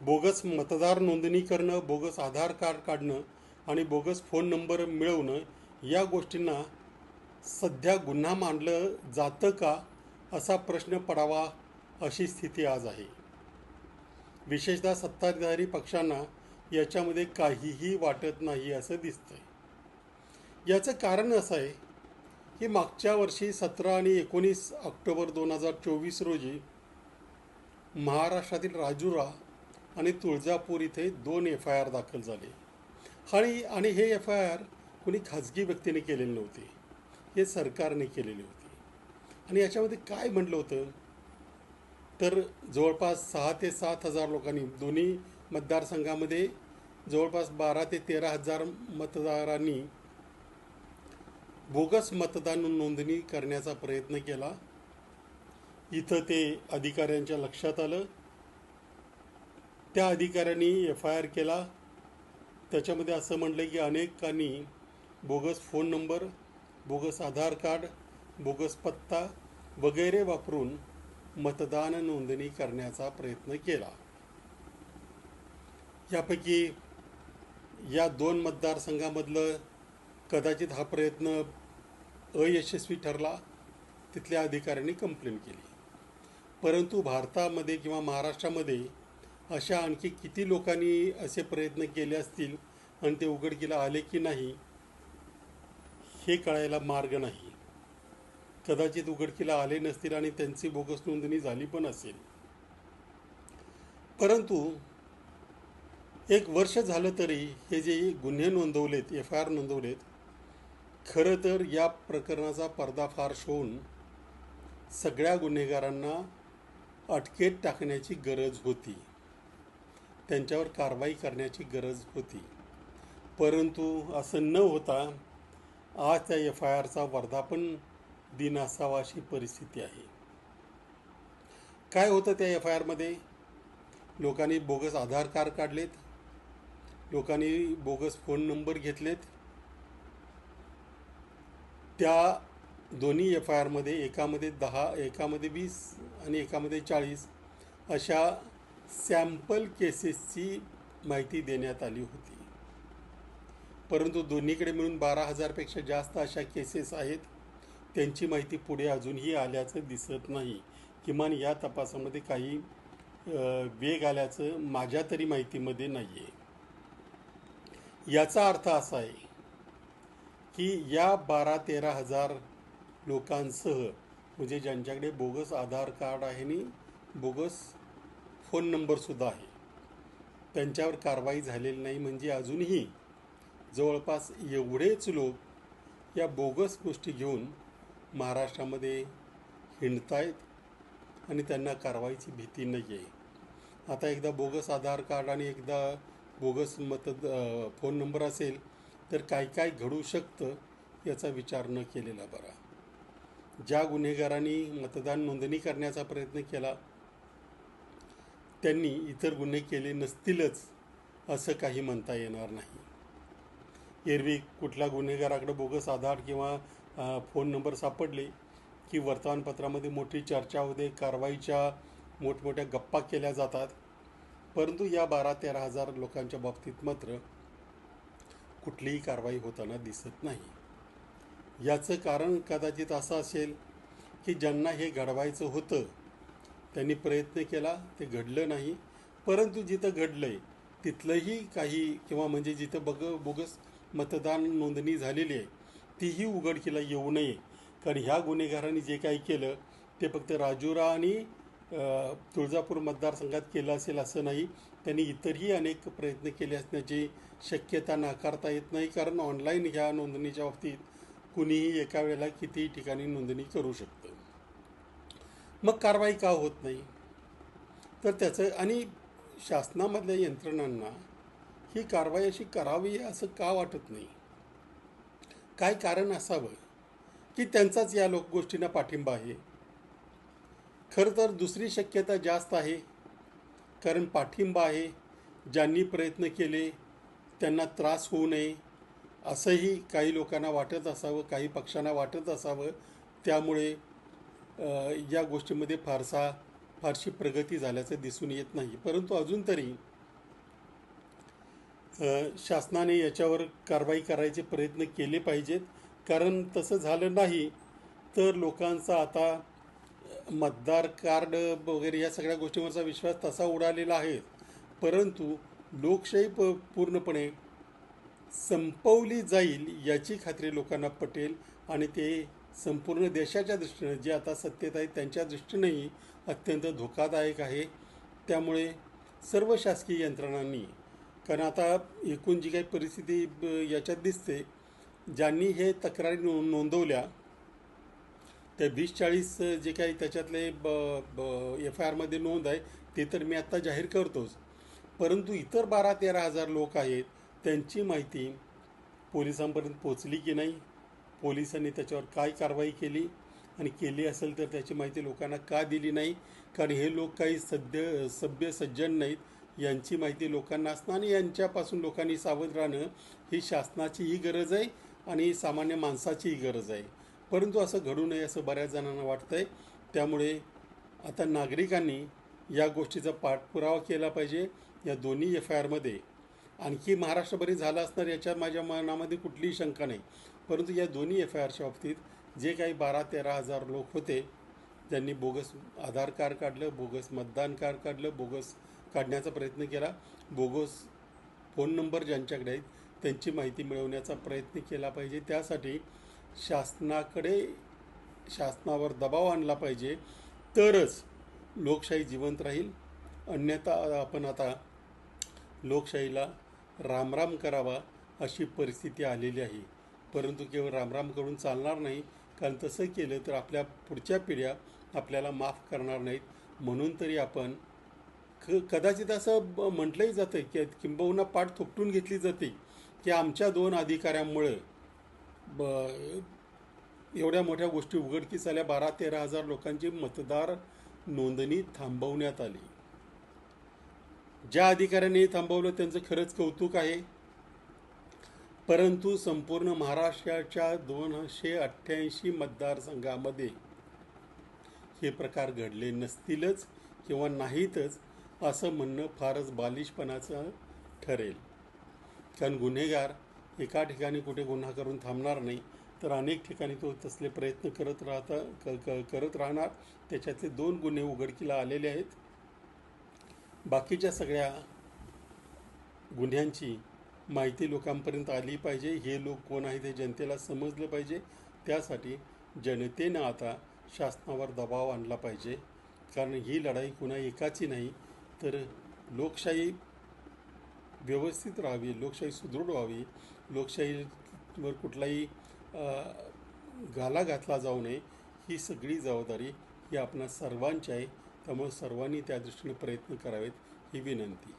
Bogus मतदार नोंदणी करणं बोगस आधार कार्ड काढणं आणि बोगस फोन नंबर मिळवणं या गोष्टींना सध्या गुन्हा मानलं जातं का असा प्रश्न पडावा अशी स्थिती आज आहे. विशेषतः सत्ताधारी पक्षांना याच्यामध्ये काहीही वाटत नाही असं दिसतंय. याचं कारण असं आहे की मागच्या वर्षी सतरा आणि एकोणीस ऑक्टोबर दोन हजार चोवीस रोजी महाराष्ट्रातील राजुरा आणि तुळजापूर इथे दोन एफ आय आर दाखल झाले. आणि आणि हे एफ आय आर कोणी खाजगी व्यक्तीने केलेले नव्हते. हे सरकारने केलेले होते. आणि याच्यामध्ये काय म्हटलं होतं? तर जवळपास सहा ते सात हजार लोकांनी दोन्ही मतदारसंघामध्ये जवळपास बारा ते तेरा हजार मतदारांनी बोगस मतदान नोंदणी करण्याचा प्रयत्न केला. इथं ते अधिकाऱ्यांच्या लक्षात आलं. त्या अधिकाऱ्यांनी एफ आय आर केला. त्याच्यामध्ये असं म्हटलं की अनेकांनी bogus phone number bogus Aadhaar card bogus पत्ता वगैरे वापरून मतदान नोंदणी करण्याचा प्रयत्न केला. यापैकी या दोन मतदारसंघामधलं कदाचित हा प्रयत्न अयशस्वी ठरला तिथल्या अधिकाऱ्यांनी कंप्लेंट केली. परंतु भारतामध्ये किंवा महाराष्ट्रामध्ये अशा आणखी किती लोकांनी असे प्रयत्न केले असतील आणि ते उघडकीला आले की नाही हे कळायला मार्ग नाही. कदाचित उघडकीला आले नसतील आणि त्यांची बोगस नोंदणी झाली पण असेल. परंतु एक वर्ष झालं तरी हे जे गुन्हे नोंदवलेत एफ आय आर नोंदवलेत खरं तर या प्रकरणाचा पर्दाफाश होऊन सगळ्या गुन्हेगारांना अटकेत टाकण्याची गरज होती. त्यांच्यावर कारवाई करण्याची गरज होती. परंतु असं न होता आज त्या एफ आय आरचा वर्धापन दिन असावा अशी परिस्थिती आहे. काय होतं त्या एफ आय आरमध्ये लोकांनी बोगस आधार कार्ड काढलेत. लोकांनी बोगस फोन नंबर घेतलेत. त्या दोन्ही एफ आय आरमध्ये एकामध्ये दहा एकामध्ये वीस आणि एकामध्ये चाळीस अशा सॅम्पल केसेसची माहिती देण्यात आली होती. परंतु दोन्हीकडे मिळून बारा हजारपेक्षा जास्त अशा केसेस आहेत. त्यांची माहिती पुढे अजूनही आल्याचं दिसत नाही. किमान या तपासामध्ये काही वेग आल्याचं माझ्या तरी माहितीमध्ये नाही आहे याचा अर्थ असा आहे की या बारा तेरा हजार लोकांसह म्हणजे ज्यांच्याकडे बोगस आधार कार्ड आहे आणि बोगस फोन नंबरसुद्धा आहे. त्यांच्यावर कारवाई झालेली नाही म्हणजे अजूनही जवळपास एवढेच लोक या बोगस गोष्टी घेऊन महाराष्ट्रामध्ये हिंडतायत आणि त्यांना कारवाईची भीती नाही आहे आता एकदा बोगस आधार कार्ड आणि एकदा बोगस मत फोन नंबर असेल तर काय काय घडू शकतं याचा विचार न केलेला बरा. ज्या गुन्हेगारांनी मतदान नोंदणी करण्याचा प्रयत्न केला त्यांनी इतर गुन्हे केले नसतीलच असं काही म्हणता येणार नाही. एरवी कुठला गुन्हेगाराकडे बोगस आधार किंवा फोन नंबर सापडले की वर्तमानपत्रामध्ये मोठी चर्चा होते कारवाईच्या मोठमोठ्या गप्पा केल्या जातात. परंतु या बारा तेरा हजार लोकांच्या बाबतीत मात्र कुठलीही कारवाई होताना दिसत नाही. याचं कारण कदाचित असं असेल की ज्यांना हे घडवायचं होतं त्यांनी प्रयत्न केला ते घडलं नाही. परंतु जिथं घडलं आहे तिथलंही काही किंवा म्हणजे जिथं बग बोगस मतदान नोंदणी झालेली आहे तीही उघडकीला येऊ नये. कारण ह्या गुन्हेगारांनी जे काही केलं ते फक्त राजुरा आणि तुळजापूर मतदारसंघात केलं असेल असं नाही. त्यांनी इतरही अनेक प्रयत्न केले असण्याची शक्यता नाकारता येत नाही. कारण ऑनलाईन ह्या नोंदणीच्या बाबतीत कुणीही एका वेळेला कितीही ठिकाणी नोंदणी करू शकतं? मग कारवाई का होत नाही? तर त्याचं आणि शासनामधल्या यंत्रणांना ही कारवाई अशी करावी असं का वाटत नाही? काय कारण असावं की त्यांचाच या लोक गोष्टींना पाठिंबा आहे? खरं तर दुसरी शक्यता जास्त आहे कारण पाठिंबा आहे ज्यांनी प्रयत्न केले त्यांना त्रास होऊ नये असंही काही लोकांना वाटत असावं काही पक्षांना वाटत असावं त्यामुळे या गोष्टीमध्ये फारसा फारशी प्रगती झाल्याचं दिसून येत नाही. परंतु अजून तरी शासनाने याच्यावर कारवाई करायचे प्रयत्न केले पाहिजेत. कारण तसं झालं नाही तर लोकांचा आता मतदार कार्ड वगैरे या सगळ्या गोष्टींवरचा विश्वास तसा उडालेला आहे. परंतु लोकशाही प पूर्णपणे संपवली जाईल याची खात्री लोकांना पटेल आणि ते संपूर्ण देशाच्या दृष्टीनं जे आता सत्तेत आहेत त्यांच्या दृष्टीनेही अत्यंत धोकादायक आहे. त्यामुळे सर्व शासकीय यंत्रणांनी कारण आता एकूण जी काही परिस्थिती याच्यात दिसते ज्यांनी हे तक्रारी नो नोंदवल्या त्या वीस चाळीस जे काही त्याच्यातले ब ब एफ आय आरमध्ये नोंद आहे ते तर मी आत्ता जाहीर करतोच. परंतु इतर बारा तेरा हजार लोक आहेत त्यांची माहिती पोलिसांपर्यंत पोचली की नाही? पोलिसांनी त्याच्यावर काय कारवाई केली आणि केली असेल तर त्याची माहिती लोकांना का दिली नाही? कारण हे लोक काही सद्य सभ्य सज्जन नाहीत. यांची माहिती लोकांना असणं आणि यांच्यापासून लोकांनी सावध राहणं ही शासनाचीही गरज आहे आणि सामान्य माणसाचीही गरज आहे. परंतु असं घडू नये असं बऱ्याच जणांना वाटतं आहे त्यामुळे आता नागरिकांनी या गोष्टीचा पाठपुरावा केला पाहिजे या दोन्ही एफ आय आरमध्ये. आणखी महाराष्ट्रभरी झालं असणार याच्यात माझ्या मनामध्ये कुठलीही शंका नाही. परंतु या दोन्ही एफ आय आरच्या बाबतीत जे काही बारा तेरा हजार लोक होते ज्यांनी बोगस आधार कार्ड काढलं बोगस मतदान कार्ड काढलं बोगस काढण्याचा प्रयत्न केला. बोगस फोन नंबर ज्यांच्याकडे आहेत त्यांची माहिती मिळवण्याचा प्रयत्न केला पाहिजे. त्यासाठी शासनाकडे शासनावर दबाव आणला पाहिजे. तरच लोकशाही जिवंत राहील. अन्यथा आपण आता लोकशाहीला रामराम करावा अशी परिस्थिती आलेली आहे. परंतु केवळ रामराम करून चालणार नाही कारण तसं केलं तर आपल्या पुढच्या पिढ्या आपल्याला माफ करणार नाहीत. म्हणून तरी आपण क कदाचित असं ब- म्हटलंही जातं की किंबहुना पाठ थोपटून घेतली जाते की आमच्या दोन अधिकाऱ्यांमुळे ब एवढ्या मोठ्या गोष्टी उघडकीस आल्या. बारा तेरा हजार लोकांची मतदार नोंदणी थांबवण्यात आली. ज्या अधिकाऱ्यांनी थांबवलं त्यांचं खरंच कौतुक आहे. परंतु संपूर्ण महाराष्ट्राच्या दोनशे अठ्ठ्याऐंशी मतदारसंघामध्ये हे प्रकार घडले नसतीलच किंवा नाहीतच असं म्हणणं फारच बालिशपणाचं ठरेल. कारण गुन्हेगार एका ठिकाणी कुठे गुन्हा करून थांबणार नाही तर अनेक ठिकाणी तो तसले प्रयत्न करत राहता क क करत राहणार. त्याच्यातले दोन गुन्हे उघडकीला आलेले आहेत. बाकीच्या सगळ्या गुन्ह्यांची माहिती लोकांपर्यंत आली पाहिजे. हे लोक कोण आहे ते जनतेला समजलं पाहिजे. त्यासाठी जनतेनं आता शासनावर दबाव आणला पाहिजे. कारण ही लढाई कुणा एकाची नाही तर लोकशाही व्यवस्थित राहावी लोकशाही सुदृढ व्हावी लोकशाहीवर कुठलाही घाला गाला घातला जाऊ नये ही सगळी जबाबदारी ही आपणा सर्वांची आहे. त्यामुळे सर्वांनी त्या दृष्टीने प्रयत्न करावेत ही विनंती.